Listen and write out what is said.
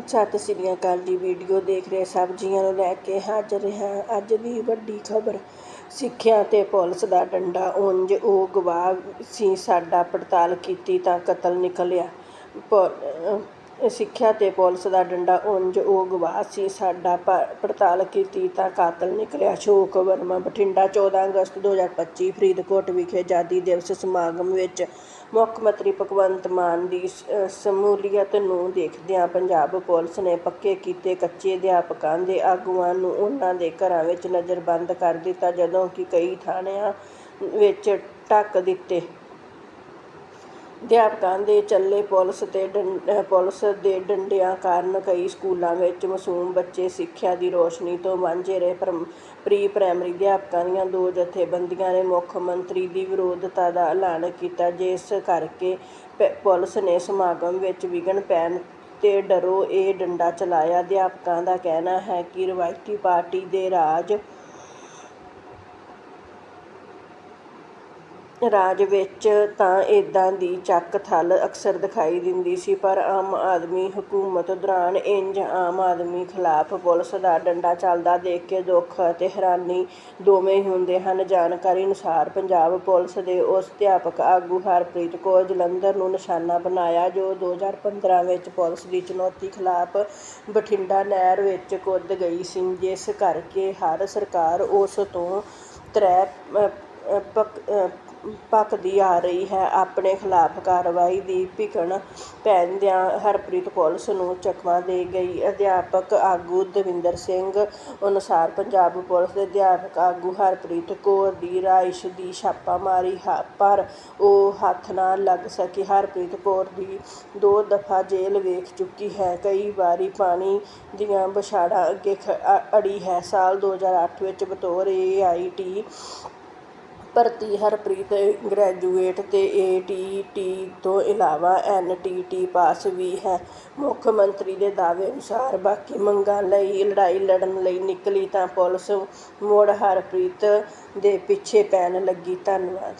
ਸਤਿ ਸ੍ਰੀ ਅਕਾਲ ਜੀ ਵੀਡੀਓ ਦੇਖ ਰਹੇ ਸਭ ਜੀਆਂ ਨੂੰ ਲੈ ਕੇ ਹਾਜ਼ਰ ਹਾਂ। ਅੱਜ ਦੀ ਵੱਡੀ ਖਬਰ, ਸਿੱਖਿਆ ਤੇ ਪੁਲਿਸ ਦਾ ਡੰਡਾ। ਉਂਝ ਉਹ ਗਵਾਹ ਸੀ, ਸਾਡਾ ਪੜਤਾਲ ਕੀਤੀ ਤਾਂ ਕਤਲ ਨਿਕਲਿਆ। ਪ- ਸਿੱਖਿਆ ਤੇ ਪੁਲਿਸ ਦਾ ਡੰਡਾ ਉਂਝ ਉਹ ਗਵਾਹ ਸੀ। ਸਾਡਾ ਪ- ਪੜਤਾਲ ਕੀਤੀ ਤਾਂ ਕਾਤਲ ਨਿਕਲਿਆ। ਅਸ਼ੋਕ ਵਰਮਾ, ਬਠਿੰਡਾ 14 ਅਗਸਤ 2025 ਫਰੀਦਕੋਟ ਵਿਖੇ ਆਜ਼ਾਦੀ ਦਿਵਸ ਸਮਾਗਮ ਵਿੱਚ ਮੁੱਖ ਮੰਤਰੀ ਭਗਵੰਤ ਮਾਨ ਦੀ ਸ਼ਮੂਲੀਅਤ ਨੂੰ ਦੇਖਦਿਆਂ ਪੰਜਾਬ ਪੁਲਿਸ ਨੇ ਪੱਕੇ ਕੀਤੇ ਕੱਚੇ ਅਧਿਆਪਕਾਂ ਦੇ ਆਗੂਆਂ ਨੂੰ ਉਹਨਾਂ ਦੇ ਘਰਾਂ ਵਿੱਚ ਨਜ਼ਰਬੰਦ ਕਰ ਦਿੱਤਾ, ਜਦੋਂ ਕਿ ਕਈ ਥਾਣਿਆਂ ਵਿੱਚ ਢੱਕ ਦਿੱਤੇ। ਅਧਿਆਪਕਾਂ ਦੇ ਚੱਲੇ ਪੁਲਿਸ ਤੇ ਡੰ- ਪੁਲਿਸ ਦੇ ਡੰਡਿਆਂ ਕਾਰਨ ਕਈ ਸਕੂਲਾਂ ਵਿੱਚ ਮਾਸੂਮ ਬੱਚੇ ਸਿੱਖਿਆ ਦੀ ਰੋਸ਼ਨੀ ਤੋਂ ਵਾਂਝੇ ਰਹੇ। ਪ੍ਰਮ ਪ੍ਰੀ ਪ੍ਰਾਇਮਰੀ ਅਧਿਆਪਕਾਂ ਦੀਆਂ ਦੋ ਜਥੇਬੰਦੀਆਂ ਨੇ ਮੁੱਖ ਮੰਤਰੀ ਦੀ ਵਿਰੋਧਤਾ ਦਾ ਐਲਾਨ ਕੀਤਾ, ਜਿਸ ਕਰਕੇ ਪ- ਪੁਲਿਸ ਨੇ ਸਮਾਗਮ ਵਿੱਚ ਵਿਘਨ ਪੈਣ ਤੇ ਡਰੋ ਇਹ ਡੰਡਾ ਚਲਾਇਆ। ਅਧਿਆਪਕਾਂ ਦਾ ਕਹਿਣਾ ਹੈ ਕਿ ਰਵਾਇਤੀ ਪਾਰਟੀ ਦੇ ਰਾਜ ਰਾਜ ਵਿੱਚ ਤਾਂ ਇੱਦਾਂ ਦੀ ਚੱਕ ਥੱਲ ਅਕਸਰ ਦਿਖਾਈ ਦਿੰਦੀ ਸੀ, ਪਰ ਆਮ ਆਦਮੀ ਹਕੂਮਤ ਦੌਰਾਨ ਇੰਜ ਆਮ ਆਦਮੀ ਖਿਲਾਫ ਪੁਲਿਸ ਦਾ ਡੰਡਾ ਚੱਲਦਾ ਦੇਖ ਕੇ ਦੁੱਖ ਅਤੇ ਹੈਰਾਨੀ ਦੋਵੇਂ ਹੀ ਹੁੰਦੇ ਹਨ। ਜਾਣਕਾਰੀ ਅਨੁਸਾਰ ਪੰਜਾਬ ਪੁਲਿਸ ਦੇ ਉਸ ਅਧਿਆਪਕ ਆਗੂ ਹਰਪ੍ਰੀਤ ਕੌਰ ਜਲੰਧਰ ਨੂੰ ਨਿਸ਼ਾਨਾ ਬਣਾਇਆ, ਜੋ 2015 ਵਿੱਚ ਪੁਲਿਸ ਦੀ ਚੁਣੌਤੀ ਖਿਲਾਫ ਬਠਿੰਡਾ ਨਹਿਰ ਵਿੱਚ ਕੁੱਦ ਗਈ ਸੀ, ਜਿਸ ਕਰਕੇ ਹਰ ਸਰਕਾਰ ਉਸ ਤੋਂ ਤ੍ਰੈ ਭਖਦੀ ਆ ਰਹੀ ਹੈ। ਆਪਣੇ ਖਿਲਾਫ ਕਾਰਵਾਈ ਦੀ ਭਿਗਣ ਪੈਂਦਿਆਂ ਹਰਪ੍ਰੀਤ ਪੁਲਿਸ ਨੂੰ ਚਕਮਾ ਦੇ ਗਈ। ਅਧਿਆਪਕ ਆਗੂ ਦਵਿੰਦਰ ਸਿੰਘ ਅਨੁਸਾਰ ਪੰਜਾਬ ਪੁਲਿਸ ਦੇ ਅਧਿਆਪਕ ਆਗੂ ਹਰਪ੍ਰੀਤ ਕੌਰ ਦੀ ਰਿਹਾਇਸ਼ ਦੀ ਛਾਪਾਮਾਰੀ ਹ- ਪਰ ਉਹ ਹੱਥ ਨਾ ਲੱਗ ਸਕੀ। ਹਰਪ੍ਰੀਤ ਕੌਰ ਦੀ ਦੋ ਦਫਾ ਜੇਲ੍ਹ ਵੇਖ ਚੁੱਕੀ ਹੈ। ਕਈ ਵਾਰੀ ਪਾਣੀ ਦੀਆਂ ਬਛਾੜਾਂ ਅੱਗੇ ਅੜੀ ਹੈ। ਸਾਲ 2008 ਵਿੱਚ ਬਤੌਰ ਏਆਈਟੀ ਭਰਤੀ ਹਰਪ੍ਰੀਤ ਗ੍ਰੈਜੂਏਟ ਅਤੇ ਏ ਟੀ ਟੀ ਤੋਂ ਇਲਾਵਾ ਐੱਨ ਟੀ ਟੀ ਪਾਸ ਵੀ ਹੈ। ਮੁੱਖ ਮੰਤਰੀ ਦੇ ਦਾਅਵੇ ਅਨੁਸਾਰ ਬਾਕੀ ਮੰਗਾਂ ਲਈ ਲੜਾਈ ਲੜਨ ਲਈ ਨਿਕਲੀ ਤਾਂ ਪੁਲਿਸ ਮੁੜ ਹਰਪ੍ਰੀਤ ਦੇ ਪਿੱਛੇ ਪੈਣ ਲੱਗੀ। ਧੰਨਵਾਦ।